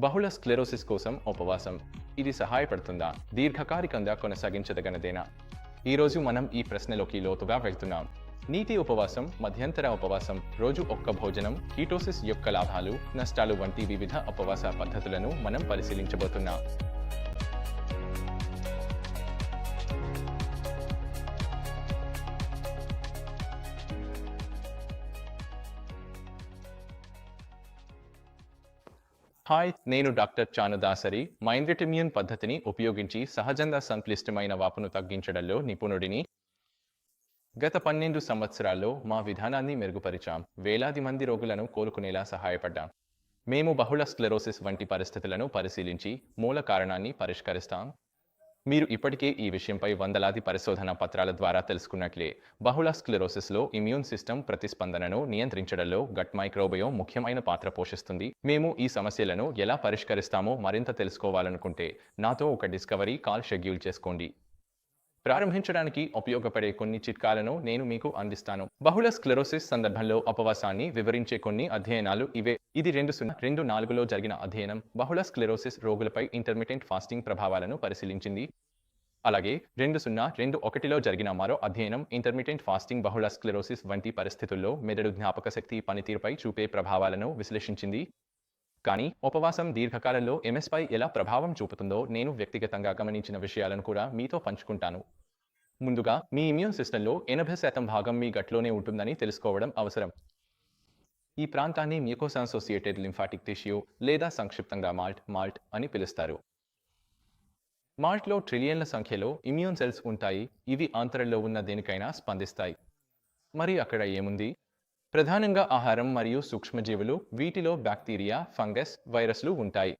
బహుళ స్క్లెరోసిస్ కోసం ఉపవాసం. ఇది సహాయపడుతుందా? దీర్ఘకాలికంగా కొనసాగించదగనదేనా? ఈరోజు మనం ఈ ప్రశ్నలోకి లోతుగా వెళ్తున్నాం. నీటి ఉపవాసం మధ్యంతర ఉపవాసం రోజు ఒక్క భోజనం కీటోసిస్ యొక్క లాభాలు నష్టాలు వంటి వివిధ ఉపవాస పద్ధతులను మనం పరిశీలించబోతున్నాం. హాయ్ నేను డాక్టర్ చానుదాసరి. మైండ్రిటిమియన్ పద్ధతిని ఉపయోగించి సహజంగా సంక్లిష్టమైన వాపును తగ్గించడంలో నిపుణుడిని గత పన్నెండు సంవత్సరాల్లో మా విధానాన్ని మెరుగుపరిచాం. వేలాది మంది రోగులను కోలుకునేలా సహాయపడ్డాం. మేము బహుళ స్క్లెరోసిస్ వంటి పరిస్థితులను పరిశీలించి మూల కారణాన్ని పరిష్కరిస్తాం. మీరు ఇప్పటికే ఈ విషయంపై వందలాది పరిశోధన పత్రాల ద్వారా తెలుసుకున్నట్లే బహుళ స్క్లెరోసిస్లో ఇమ్యూన్ సిస్టమ్ ప్రతిస్పందనను నియంత్రించడంలో గట్ మైక్రోబయోమ్ ముఖ్యమైన పాత్ర పోషిస్తుంది. మేము ఈ సమస్యలను ఎలా పరిష్కరిస్తామో మరింత తెలుసుకోవాలనుకుంటే నాతో ఒక డిస్కవరీ కాల్ షెడ్యూల్ చేసుకోండి. ప్రారంభించడానికి ఉపయోగపడే కొన్ని చిట్కాలను నేను మీకు అందిస్తాను. బహుళ స్క్లెరోసిస్ సందర్భంలో ఉపవాసాన్ని వివరించే కొన్ని అధ్యయనాలు ఇవే. ఇది రెండు సున్నా రెండు నాలుగులో జరిగిన అధ్యయనం బహుళ స్క్లెరోసిస్ రోగులపై ఇంటర్మీడియట్ ఫాస్టింగ్ ప్రభావాలను పరిశీలించింది. అలాగే రెండు సున్నా రెండు ఒకటిలో జరిగిన మరో అధ్యయనం ఇంటర్మీడియట్ ఫాస్టింగ్ బహుళ స్క్లెరోసిస్ వంటి పరిస్థితుల్లో మెదడు జ్ఞాపక శక్తి పనితీరుపై చూపే ప్రభావాలను విశ్లేషించింది. కానీ ఉపవాసం దీర్ఘకాలంలో ఎంఎస్పై ఎలా ప్రభావం చూపుతుందో నేను వ్యక్తిగతంగా గమనించిన విషయాలను కూడా మీతో పంచుకుంటాను. ముందుగా మీ ఇమ్యూన్ సిస్టంలో ఎనభై శాతం భాగం మీ గట్లోనే ఉంటుందని తెలుసుకోవడం అవసరం. ఈ ప్రాంతాన్ని మ్యూకోస్ అసోసియేటెడ్ లింఫాటిక్ టిష్యూ లేదా సంక్షిప్తంగా మాల్ట్ మాల్ట్ అని పిలుస్తారు. మాల్ట్లో ట్రిలియన్ల సంఖ్యలో ఇమ్యూన్ సెల్స్ ఉంటాయి ఇవి ఆంతరంలో ఉన్న దేనికైనా స్పందిస్తాయి. మరి అక్కడ ఏముంది? ప్రధానంగా ఆహారం మరియు సూక్ష్మజీవులు వీటిలో బ్యాక్టీరియా ఫంగస్ వైరస్లు ఉంటాయి.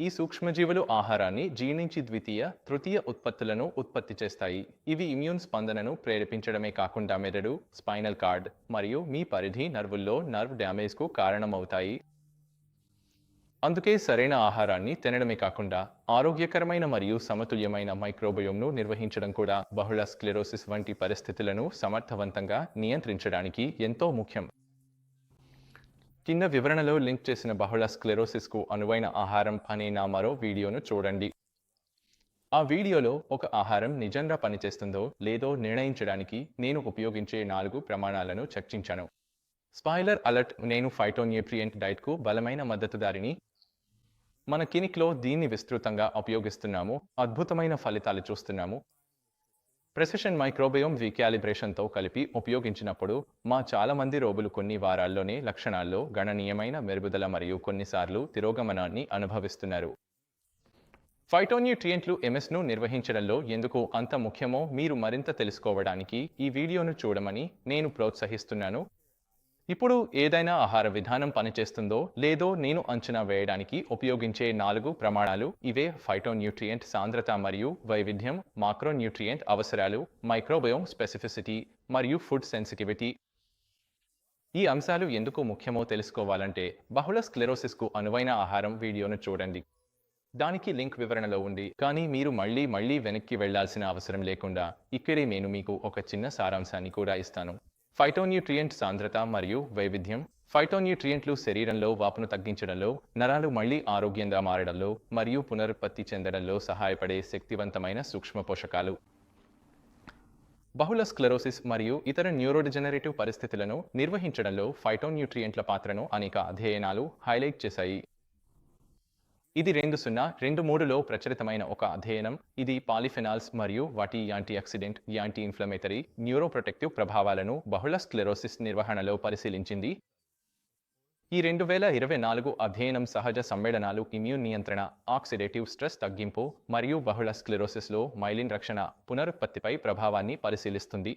ఈ సూక్ష్మజీవులు ఆహారాన్ని జీర్ణించి ద్వితీయ తృతీయ ఉత్పత్తులను ఉత్పత్తి చేస్తాయి. ఇవి ఇమ్యూన్ స్పందనను ప్రేరేపించడమే కాకుండా మెదడు స్పైనల్ కార్డ్ మరియు మీ పరిధి నర్వుల్లో నర్వ్ డ్యామేజ్కు కారణమవుతాయి. అందుకే సరైన ఆహారాన్ని తినడమే కాకుండా ఆరోగ్యకరమైన మరియు సమతుల్యమైన మైక్రోబయోమ్ను నిర్వహించడం కూడా బహుళ స్క్లెరోసిస్ వంటి పరిస్థితులను సమర్థవంతంగా నియంత్రించడానికి ఎంతో ముఖ్యం. కింద వివరణలో లింక్ చేసిన బహుళ స్క్లెరోసిస్కు అనువైన ఆహారం అనే నా మరో వీడియోను చూడండి. ఆ వీడియోలో ఒక ఆహారం నిజంగా పనిచేస్తుందో లేదో నిర్ణయించడానికి నేను ఉపయోగించే నాలుగు ప్రమాణాలను చర్చించాను. స్పాయిలర్ అలర్ట్ నేను ఫైటోన్యూట్రియంట్ డైట్కు బలమైన మద్దతుదారిని మన క్లినిక్లో దీన్ని విస్తృతంగా ఉపయోగిస్తున్నాము. అద్భుతమైన ఫలితాలు చూస్తున్నాము. ప్రెసిషన్ మైక్రోబయోమ్ రీకాలిబ్రేషన్తో కలిపి ఉపయోగించినప్పుడు మా చాలామంది రోగులు కొన్ని వారాల్లోనే లక్షణాల్లో గణనీయమైన మెరుగుదల మరియు కొన్నిసార్లు తిరోగమనాన్ని అనుభవిస్తున్నారు. ఫైటోన్యూట్రియంట్లు ఎంఎస్ను నిర్వహించడంలో ఎందుకు అంత ముఖ్యమో మీరు మరింత తెలుసుకోవడానికి ఈ వీడియోను చూడమని నేను ప్రోత్సహిస్తున్నాను. ఇప్పుడు ఏదైనా ఆహార విధానం పనిచేస్తుందో లేదో నేను అంచనా వేయడానికి ఉపయోగించే నాలుగు ప్రమాణాలు ఇవే ఫైటోన్యూట్రియంట్ సాంద్రత మరియు వైవిధ్యం మాక్రోన్యూట్రియంట్ అవసరాలు మైక్రోబయోమ్ స్పెసిఫిసిటీ మరియు ఫుడ్ సెన్సిటివిటీ ఈ అంశాలు ఎందుకు ముఖ్యమో తెలుసుకోవాలంటే బహుళ స్క్లెరోసిస్కు అనువైన ఆహారం వీడియోను చూడండి. దానికి లింక్ వివరణలో ఉంది కానీ మీరు మళ్ళీ మళ్ళీ వెనక్కి వెళ్ళాల్సిన అవసరం లేకుండా ఇక్కడే నేను మీకు ఒక చిన్న సారాంశాన్ని కూడా ఇస్తాను. ఫైటోన్యూట్రియంట్ సాంద్రత మరియు వైవిధ్యం. ఫైటోన్యూట్రియంట్లు శరీరంలో వాపును తగ్గించడంలో నరాలు మళ్ళీ ఆరోగ్యంగా మారడంలో మరియు పునరుత్పత్తి చెందడంలో సహాయపడే శక్తివంతమైన సూక్ష్మ పోషకాలు. బహుళ స్క్లెరోసిస్ మరియు ఇతర న్యూరోడిజనరేటివ్ పరిస్థితులను నిర్వహించడంలో ఫైటోన్యూట్రియంట్ల పాత్రను అనేక అధ్యయనాలు హైలైట్ చేశాయి. ఇది రెండు సున్నా రెండు మూడులో ప్రచురితమైన ఒక అధ్యయనం. ఇది పాలిఫెనాల్స్ మరియు వాటి antioxidant anti inflammatory neuroprotective ప్రభావాలను బహుళ స్క్లెరోసిస్ నిర్వహణలో పరిశీలించింది. ఈ రెండు వేల ఇరవై నాలుగు అధ్యయనం సహజ సమ్మేళనాలు ఇమ్యూన్ నియంత్రణ ఆక్సిడేటివ్ స్ట్రెస్ తగ్గింపు మరియు బహుళ స్క్లెరోసిస్లో మైలిన్ రక్షణ పునరుత్పత్తిపై ప్రభావాన్ని పరిశీలిస్తుంది.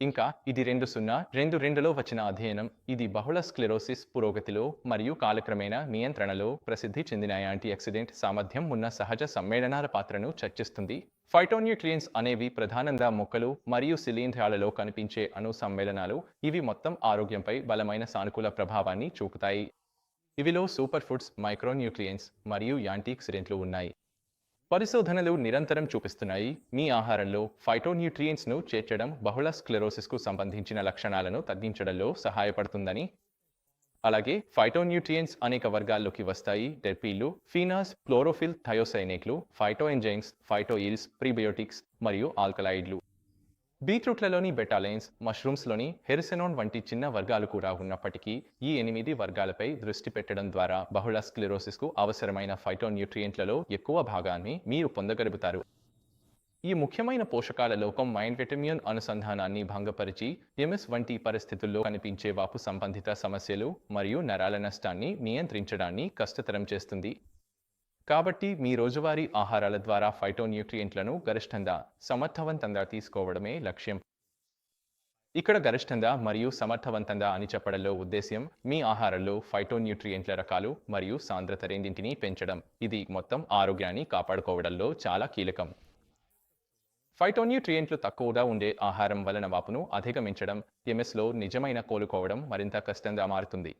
ఇంకా ఇది రెండు సున్నా రెండు రెండులో వచ్చిన అధ్యయనం. ఇది బహుళ స్క్లెరోసిస్ పురోగతిలో మరియు కాలక్రమేణా నియంత్రణలో ప్రసిద్ధి చెందిన యాంటీ ఆక్సిడెంట్ సామర్థ్యం ఉన్న సహజ సమ్మేళనాల పాత్రను చర్చిస్తుంది. ఫైటోన్యూట్రియన్స్ అనేవి ప్రధానంగా మొక్కలు మరియు శిలీంధ్రాలలో కనిపించే అణు సమ్మేళనాలు. ఇవి మొత్తం ఆరోగ్యంపై బలమైన సానుకూల ప్రభావాన్ని చూపుతాయి. ఇవిలో సూపర్ ఫుడ్స్ మైక్రోన్యూట్రియన్స్ మరియు యాంటీఆక్సిడెంట్లు ఉన్నాయి. పరిశోధనలు నిరంతరం చూపిస్తున్నాయి. మీ ఆహారంలో ఫైటోన్యూట్రియంట్స్ను చేర్చడం బహుళ స్క్లెరోసిస్కు సంబంధించిన లక్షణాలను తగ్గించడంలో సహాయపడుతుందని. అలాగే ఫైటోన్యూట్రియంట్స్ అనేక వర్గాల్లోకి వస్తాయి. టెర్పీలు ఫీనాస్ క్లోరోఫిల్ థయోసైనేట్లు ఫైటోఎంజైన్స్ ఫైటోయిల్స్ ప్రీబయోటిక్స్ మరియు ఆల్కలాయిడ్లు బీట్రూట్లలోని బెటాలైన్స్ మష్రూమ్స్లోని హెరిసెనోన్ వంటి చిన్న వర్గాలు కూడా ఉన్నప్పటికీ ఈ ఎనిమిది వర్గాలపై దృష్టి పెట్టడం ద్వారా బహుళ స్క్లెరోసిస్కు అవసరమైన ఫైటోన్యూట్రియంట్లలో ఎక్కువ భాగాన్ని మీరు పొందగలుగుతారు. ఈ ముఖ్యమైన పోషకాల లోకం మైండ్ విటమిన్ అనుసంధానాన్ని భంగపరిచి ఎంఎస్ వంటి పరిస్థితుల్లో కనిపించే వాపు సంబంధిత సమస్యలు మరియు నరాల నష్టాన్ని నియంత్రించడాన్ని కష్టతరం చేస్తుంది. కాబట్టి మీ రోజువారీ ఆహారాల ద్వారా ఫైటోన్యూట్రియంట్లను గరిష్టంగా సమర్థవంతంగా తీసుకోవడమే లక్ష్యం. ఇక్కడ గరిష్టంగా మరియు సమర్థవంతంగా అని చెప్పడంలో ఉద్దేశ్యం మీ ఆహారంలో ఫైటోన్యూట్రియంట్ల రకాలు మరియు సాంద్రత రెండింటిని పెంచడం. ఇది మొత్తం ఆరోగ్యాన్ని కాపాడుకోవడంలో చాలా కీలకం. ఫైటోన్యూట్రియంట్లు తక్కువగా ఉండే ఆహారం వలన వాపును అధిగమించడం ఎంఎస్లో నిజమైన కోలుకోవడం మరింత కష్టంగా మారుతుంది.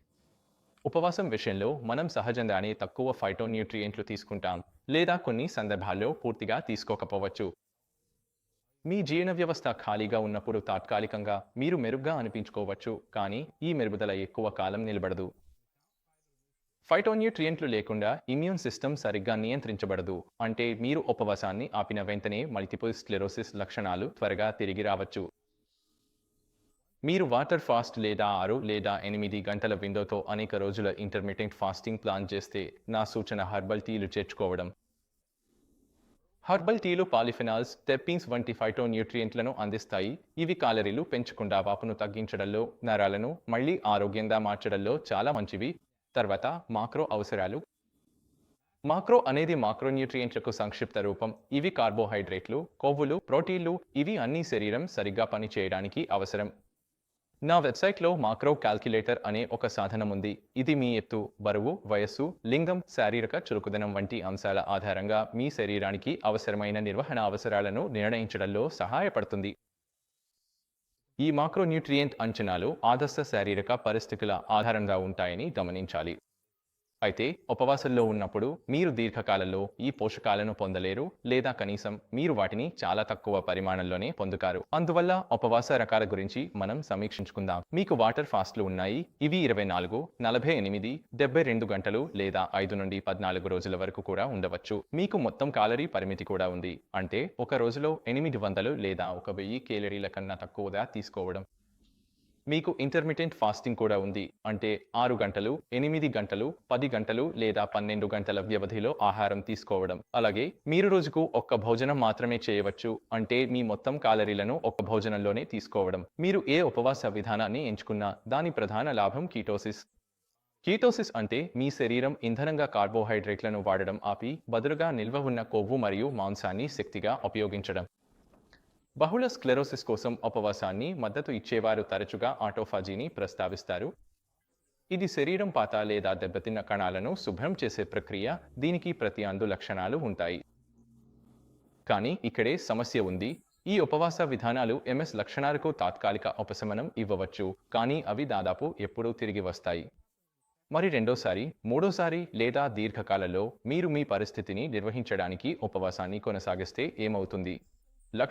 ఉపవాసం విషయంలో మనం సహజంగానే తక్కువ ఫైటోన్యూట్రియంట్లు తీసుకుంటాం లేదా కొన్ని సందర్భాల్లో పూర్తిగా తీసుకోకపోవచ్చు. మీ జీర్ణ వ్యవస్థ ఖాళీగా ఉన్నప్పుడు తాత్కాలికంగా మీరు మెరుగ్గా అనిపించుకోవచ్చు కానీ ఈ మెరుగుదల ఎక్కువ కాలం నిలబడదు. ఫైటోన్యూట్రియంట్లు లేకుండా ఇమ్యూన్ సిస్టమ్ సరిగ్గా నియంత్రించబడదు అంటే మీరు ఉపవాసాన్ని ఆపిన వెంటనే మల్టిపుల్ స్క్లెరోసిస్ లక్షణాలు త్వరగా తిరిగి రావచ్చు. మీరు వాటర్ ఫాస్ట్ లేదా ఆరు లేదా ఎనిమిది గంటల విండోతో అనేక రోజుల ఇంటర్మీడియట్ ఫాస్టింగ్ ప్లాన్ చేస్తే నా సూచన హర్బల్ టీలు చేర్చుకోవడం. హర్బల్ టీలు పాలిఫినాల్స్ టెప్పిన్స్ వంటి ఫైటో న్యూట్రియంట్లను అందిస్తాయి. ఇవి కాలరీలు పెంచకుండా వాపును తగ్గించడంలో నరాలను మళ్ళీ ఆరోగ్యంగా మార్చడంలో చాలా మంచివి. తర్వాత మాక్రో అవసరాలు. మాక్రో అనేది మాక్రోన్యూట్రియంట్లకు సంక్షిప్త రూపం. ఇవి కార్బోహైడ్రేట్లు కొవ్వులు ప్రోటీన్లు. ఇవి అన్ని శరీరం సరిగ్గా పనిచేయడానికి అవసరం. నా వెబ్సైట్లో మాక్రో క్యాల్కులేటర్ అనే ఒక సాధనం ఉంది. ఇది మీ ఎత్తు బరువు వయస్సు లింగం శారీరక చురుకుదనం వంటి అంశాల ఆధారంగా మీ శరీరానికి అవసరమైన నిర్వహణ అవసరాలను నిర్ణయించడంలో సహాయపడుతుంది. ఈ మాక్రోన్యూట్రియంట్ అంచనాలు ఆదర్శ శారీరక పరిస్థితుల ఆధారంగా ఉంటాయని గమనించాలి. అయితే ఉపవాసంలో ఉన్నప్పుడు మీరు దీర్ఘకాలంలో ఈ పోషకాలను పొందలేరు లేదా కనీసం మీరు వాటిని చాలా తక్కువ పరిమాణంలోనే పొందుతారు. అందువల్ల ఉపవాస రకాల గురించి మనం సమీక్షించుకుందాం. మీకు వాటర్ ఫాస్ట్లు ఉన్నాయి. ఇవి ఇరవై నాలుగు నలభై ఎనిమిది డెబ్బై రెండు గంటలు లేదా ఐదు నుండి పద్నాలుగు రోజుల వరకు కూడా ఉండవచ్చు. మీకు మొత్తం కాలరీ పరిమితి కూడా ఉంది. అంటే ఒక రోజులో ఎనిమిది వందలు లేదా ఒక వెయ్యి కేలరీల కన్నా తక్కువగా తీసుకోవడం. మీకు ఇంటర్మీడియట్ ఫాస్టింగ్ కూడా ఉంది. అంటే ఆరు గంటలు ఎనిమిది గంటలు పది గంటలు లేదా పన్నెండు గంటల వ్యవధిలో ఆహారం తీసుకోవడం. అలాగే మీరు రోజుకు ఒక్క భోజనం మాత్రమే చేయవచ్చు. అంటే మీ మొత్తం కాలరీలను ఒక్క భోజనంలోనే తీసుకోవడం. మీరు ఏ ఉపవాస విధానాన్ని ఎంచుకున్నా దాని ప్రధాన లాభం కీటోసిస్ కీటోసిస్ అంటే మీ శరీరం ఇంధనంగా కార్బోహైడ్రేట్లను వాడడం ఆపి బదులుగా నిల్వ ఉన్న కొవ్వు మరియు మాంసాన్ని శక్తిగా ఉపయోగించడం. బహుళ స్క్లెరోసిస్ కోసం ఉపవాసాన్ని మద్దతు ఇచ్చేవారు తరచుగా ఆటోఫాజీని ప్రస్తావిస్తారు. ఇది శరీరం పాత లేదా దెబ్బతిన్న కణాలను శుభ్రం చేసే ప్రక్రియ దీనికి ప్రతి అందు లక్షణాలు ఉంటాయి. కానీ ఇక్కడే సమస్య ఉంది. ఈ ఉపవాస విధానాలు ఎంఎస్ లక్షణాలకు తాత్కాలిక ఉపశమనం ఇవ్వవచ్చు కానీ అవి దాదాపు ఎప్పుడూ తిరిగి వస్తాయి. మరి రెండోసారి మూడోసారి లేదా దీర్ఘకాలంలో మీరు మీ పరిస్థితిని నిర్వహించడానికి ఉపవాసాన్ని కొనసాగిస్తే ఏమవుతుంది?